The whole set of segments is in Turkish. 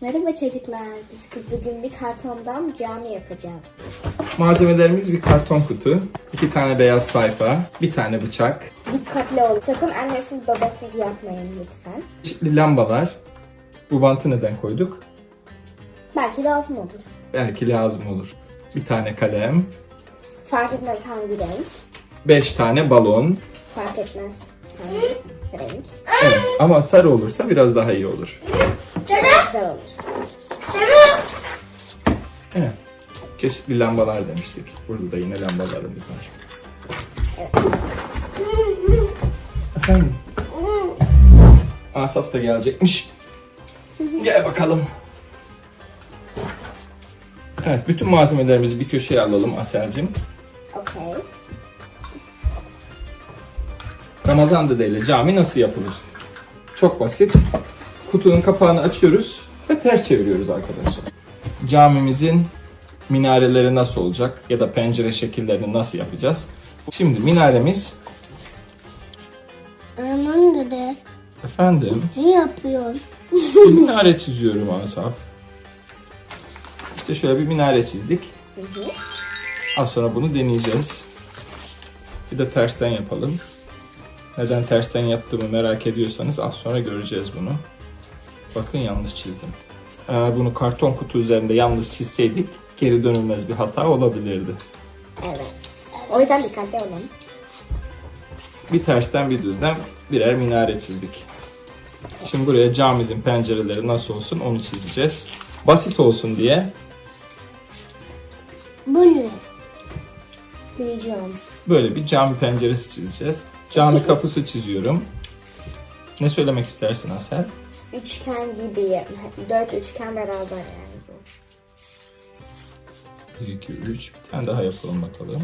Merhaba çocuklar. Biz bugün bir kartondan cami yapacağız. Malzemelerimiz bir karton kutu, iki tane beyaz sayfa, bir tane bıçak, Dikkatli olun. Sakın annesiz babasız yapmayın lütfen. çeşitli lambalar. Bu bantı neden koyduk? Belki lazım olur. Belki lazım olur. Bir tane kalem, Fark etmez hangi renk. beş tane balon. Fark etmez hangi renk. Evet, ama sarı olursa biraz daha iyi olur. Çok güzel olur. Çeşitli lambalar demiştik. Burada da yine lambalarımız var. Efendim? Asaf da gelecekmiş. Gel bakalım. Evet, bütün malzemelerimizi bir köşeye alalım Asel'cim. Okey. Ramazan dedeyle cami nasıl yapılır? Çok basit. Kutunun kapağını açıyoruz ve ters çeviriyoruz arkadaşlar. Camimizin minareleri nasıl olacak ya da pencere şekillerini nasıl yapacağız? Şimdi minaremiz Aman dede efendim ne yapıyorsun? bir minare çiziyorum Asaf. İşte şöyle bir minare çizdik. Az sonra bunu deneyeceğiz. Bir de tersten yapalım. Neden tersten yaptığımı merak ediyorsanız az sonra göreceğiz bunu. Bakın yanlış çizdim. Eğer bunu karton kutu üzerinde yanlış çizseydik geri dönülmez bir hata olabilirdi. Evet. O yüzden dikkatli olun. Bir tersten bir düzden birer minare çizdik. Şimdi buraya camimizin pencereleri nasıl olsun onu çizeceğiz. Basit olsun diye Bu ne? Diyeceğim. böyle bir cami penceresi çizeceğiz. Cami kapısı çiziyorum. Ne söylemek istersin Asel? Üçgen gibi. Dört üçgen beraber yani. 1, 2, 3. Bir tane daha yapalım bakalım.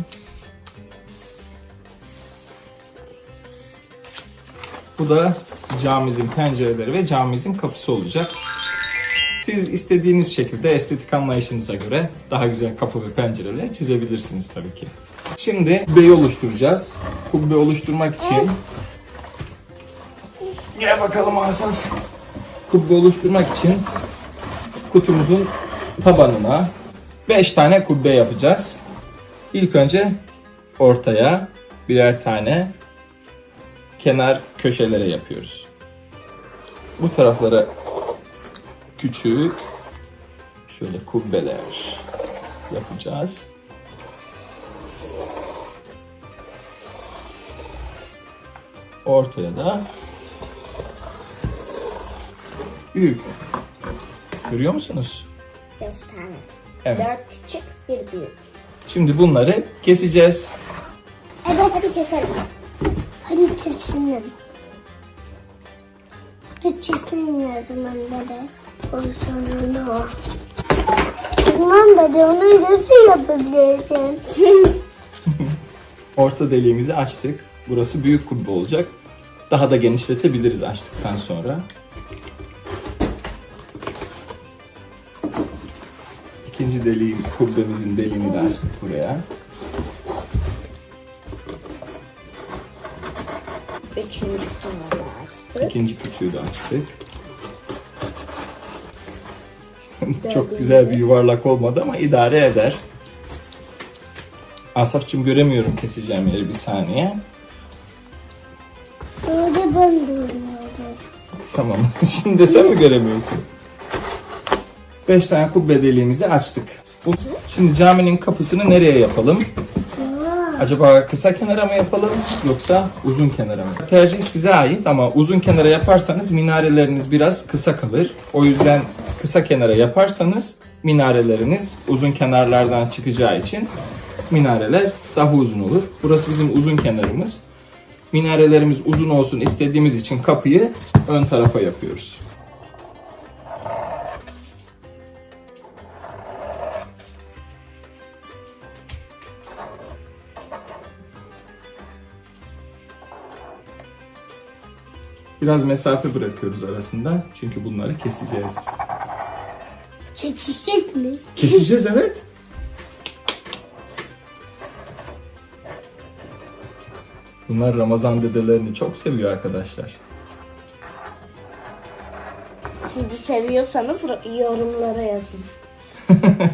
Bu da camimizin pencereleri ve camimizin kapısı olacak. Siz istediğiniz şekilde estetik anlayışınıza göre daha güzel kapı ve pencereler çizebilirsiniz tabii ki. Şimdi kubbeyi oluşturacağız. Kubbe oluşturmak için Gel bakalım Hasan. Kubbe oluşturmak için kutumuzun tabanına 5 tane kubbe yapacağız. İlk önce ortaya birer tane kenar köşelere yapıyoruz. Bu taraflara küçük şöyle kubbeler yapacağız. Ortaya da büyük. Görüyor musunuz? Beş tane. Evet. Dört küçük, bir büyük. Şimdi bunları keseceğiz. Evet hadi keselim. Hadi çizsin. Hadi çizsin o zaman dede. O zaman o. Tamam dede onu nasıl yapabilirsin? Orta deliğimizi açtık. Burası büyük kubbe olacak. Daha da genişletebiliriz açtıktan sonra. İkinci deliğin, kubbemizin deliğini de açtık buraya. Üçüncüsünü de açtık. İkinci küçüğü de açtık. Çok güzel bir yuvarlak olmadı ama idare eder. Asafçım göremiyorum keseceğim yeri bir saniye. Şöyle ben durmuyorum. Tamam. Şimdi sen mi göremiyorsun? 5 tane kubbe deliğimizi açtık. Bu- Şimdi caminin kapısını nereye yapalım? Acaba kısa kenara mı yapalım yoksa uzun kenara mı? Tercih size ait ama uzun kenara yaparsanız minareleriniz biraz kısa kalır. O yüzden kısa kenara yaparsanız minareleriniz uzun kenarlardan çıkacağı için minareler daha uzun olur. Burası bizim uzun kenarımız. Minarelerimiz uzun olsun istediğimiz için kapıyı ön tarafa yapıyoruz. Biraz mesafe bırakıyoruz arasında çünkü bunları keseceğiz. Çekişecek mi? Keseceğiz evet. Bunlar Ramazan dedelerini çok seviyor arkadaşlar. Sizi seviyorsanız yorumlara yazın.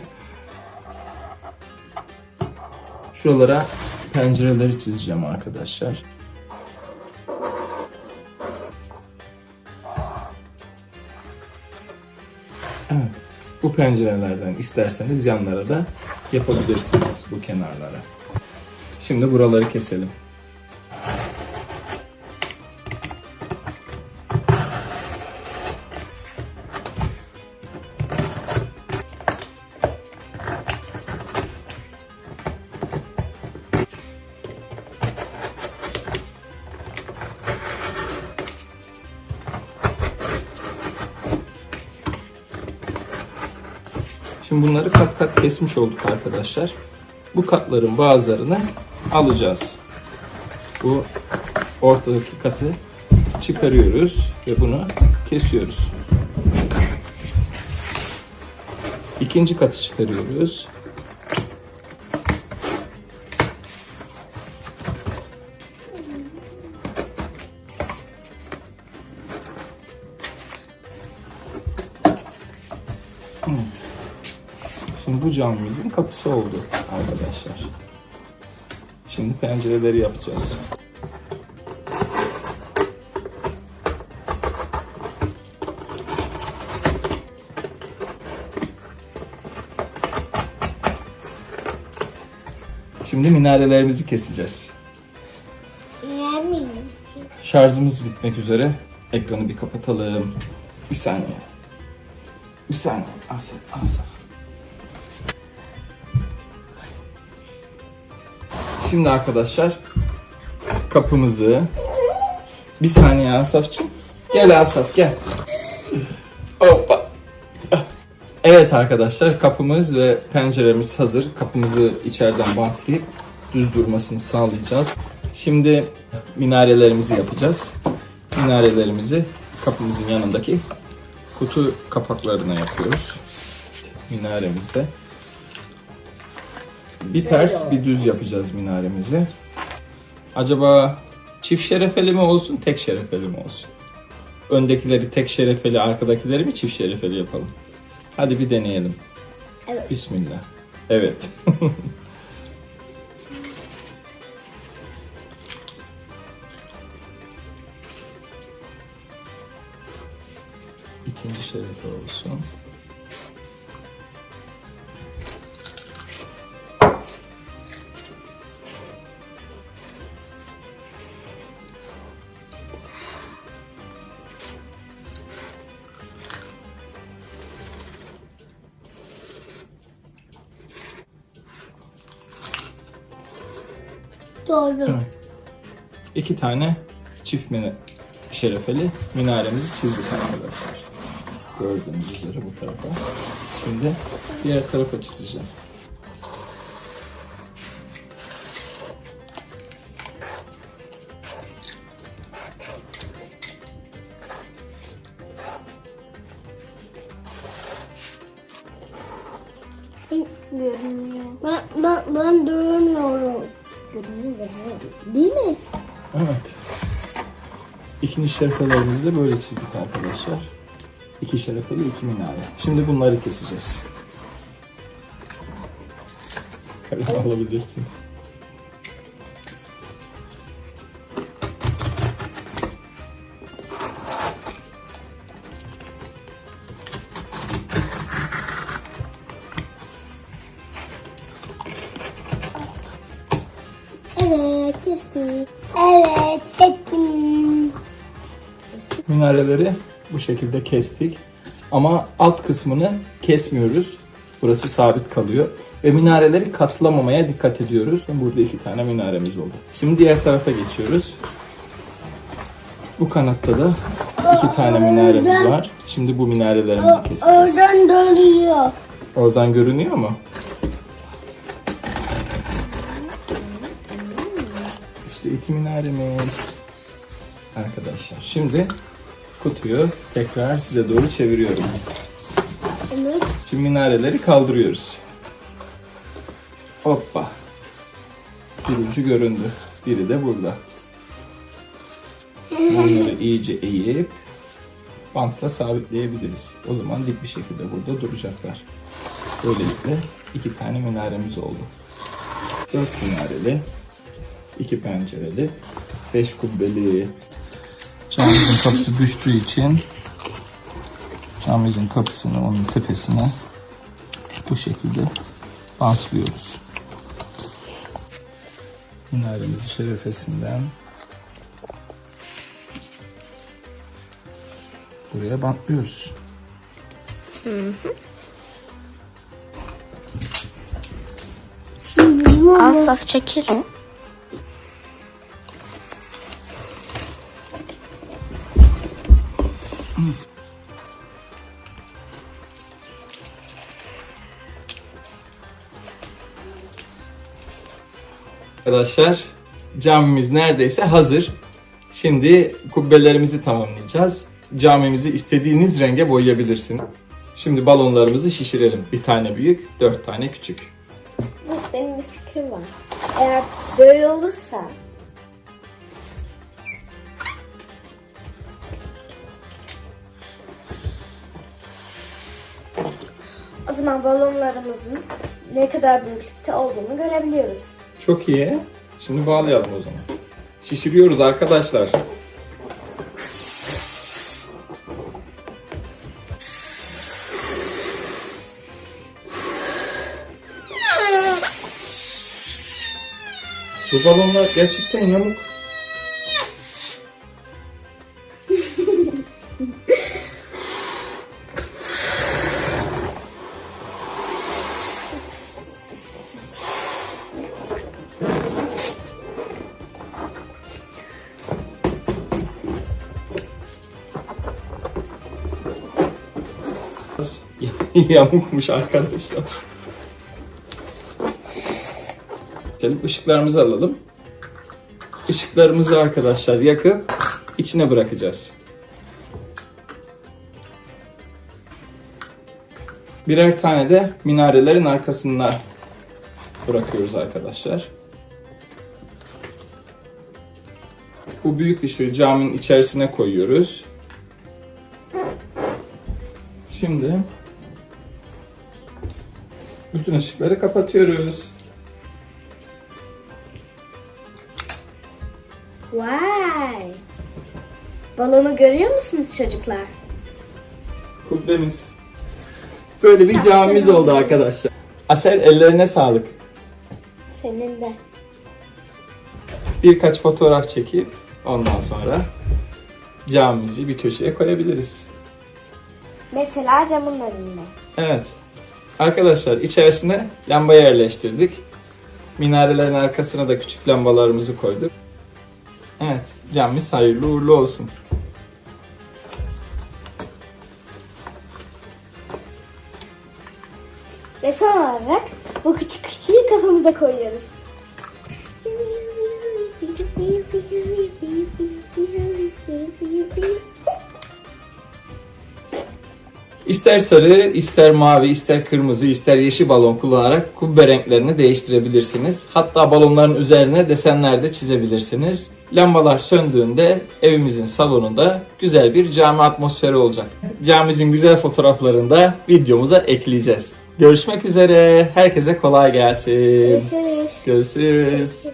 Şuralara pencereleri çizeceğim arkadaşlar. Pencerelerden isterseniz yanlara da yapabilirsiniz bu kenarlara. Şimdi buraları keselim. Şimdi bunları kat kat kesmiş olduk arkadaşlar. Bu katların bazılarını alacağız. Bu ortadaki katı çıkarıyoruz ve bunu kesiyoruz. İkinci katı çıkarıyoruz. Evet. Şimdi bu camimizin kapısı oldu arkadaşlar. Şimdi pencereleri yapacağız. Şimdi minarelerimizi keseceğiz. Şarjımız bitmek üzere. Ekranı bir kapatalım. Bir saniye. Bir saniye. Asaf, Asaf. Şimdi arkadaşlar kapımızı bir saniye Asaf'cığım. Gel Asaf gel. Hoppa. Evet arkadaşlar kapımız ve penceremiz hazır. Kapımızı içeriden bantlayıp düz durmasını sağlayacağız. Şimdi minarelerimizi yapacağız. Minarelerimizi kapımızın yanındaki kutu kapaklarına yapıyoruz. Minaremizde. Bir ters bir düz yapacağız minaremizi. Acaba çift şerefeli mi olsun, tek şerefeli mi olsun? Öndekileri tek şerefeli, arkadakileri mi çift şerefeli yapalım? Hadi bir deneyelim. Evet. Bismillah. Evet. İkinci şerefe olsun. Doğru. Evet. İki tane çift mine şerefeli minaremizi çizdik arkadaşlar. Gördüğünüz üzere bu tarafa. Şimdi diğer tarafa çizeceğim. Ben, ben, ben duyamıyorum. Değil mi? Evet. İkinci şerefelerimizi de böyle çizdik arkadaşlar. İki şerefeli, iki minare. Şimdi bunları keseceğiz. Kalem alabilirsin. Evet kestik. Evet ettim. Minareleri bu şekilde kestik. Ama alt kısmını kesmiyoruz. Burası sabit kalıyor. Ve minareleri katlamamaya dikkat ediyoruz. Burada iki tane minaremiz oldu. Şimdi diğer tarafa geçiyoruz. Bu kanatta da iki tane minaremiz var. Şimdi bu minarelerimizi keseceğiz. Oradan dönüyor. Oradan görünüyor mu? İşte iki minaremiz. Arkadaşlar şimdi kutuyu tekrar size doğru çeviriyorum. Evet. Şimdi minareleri kaldırıyoruz. Hoppa. Bir ucu göründü. Biri de burada. Bunları iyice eğip bantla sabitleyebiliriz. O zaman dik bir şekilde burada duracaklar. Böylelikle iki tane minaremiz oldu. Dört minareli, iki pencereli, beş kubbeli. Camimizin kapısı düştüğü için camimizin kapısını onun tepesine bu şekilde bantlıyoruz. Minaremizi şerefesinden buraya bantlıyoruz. Şimdi bunu Asaf çekil. Arkadaşlar camimiz neredeyse hazır. Şimdi kubbelerimizi tamamlayacağız. Camimizi istediğiniz renge boyayabilirsiniz. Şimdi balonlarımızı şişirelim. Bir tane büyük, dört tane küçük. Benim bir fikrim var. Eğer böyle olursa zaman balonlarımızın ne kadar büyüklükte olduğunu görebiliyoruz. Çok iyi. Şimdi bağlayalım o zaman. Şişiriyoruz arkadaşlar. Bu balonlar gerçekten yamuk. Biraz Yamukmuş arkadaşlar. Şimdi ışıklarımızı alalım. Işıklarımızı arkadaşlar yakıp içine bırakacağız. Birer tane de minarelerin arkasına bırakıyoruz arkadaşlar. Bu büyük ışığı caminin içerisine koyuyoruz. Şimdi bütün ışıkları kapatıyoruz. Vay! Balonu görüyor musunuz çocuklar? Kubbemiz. Böyle bir camimiz oldu arkadaşlar. Asel ellerine sağlık. Senin de. Birkaç fotoğraf çekip ondan sonra camimizi bir köşeye koyabiliriz. Mesela camın önünde. Evet. Arkadaşlar içerisine lamba yerleştirdik. Minarelerin arkasına da küçük lambalarımızı koyduk. Evet, camimiz hayırlı uğurlu olsun. Ve son olarak bu küçük ışığı kafamıza koyuyoruz. İster sarı, ister mavi, ister kırmızı, ister yeşil balon kullanarak kubbe renklerini değiştirebilirsiniz. Hatta balonların üzerine desenler de çizebilirsiniz. Lambalar söndüğünde evimizin salonunda güzel bir cami atmosferi olacak. Camimizin güzel fotoğraflarını da videomuza ekleyeceğiz. Görüşmek üzere. Herkese kolay gelsin. Görüşürüz. Görüşürüz.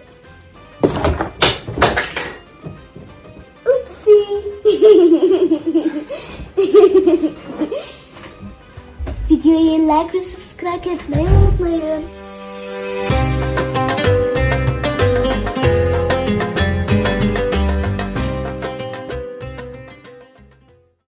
If you like, please subscribe and play with my own.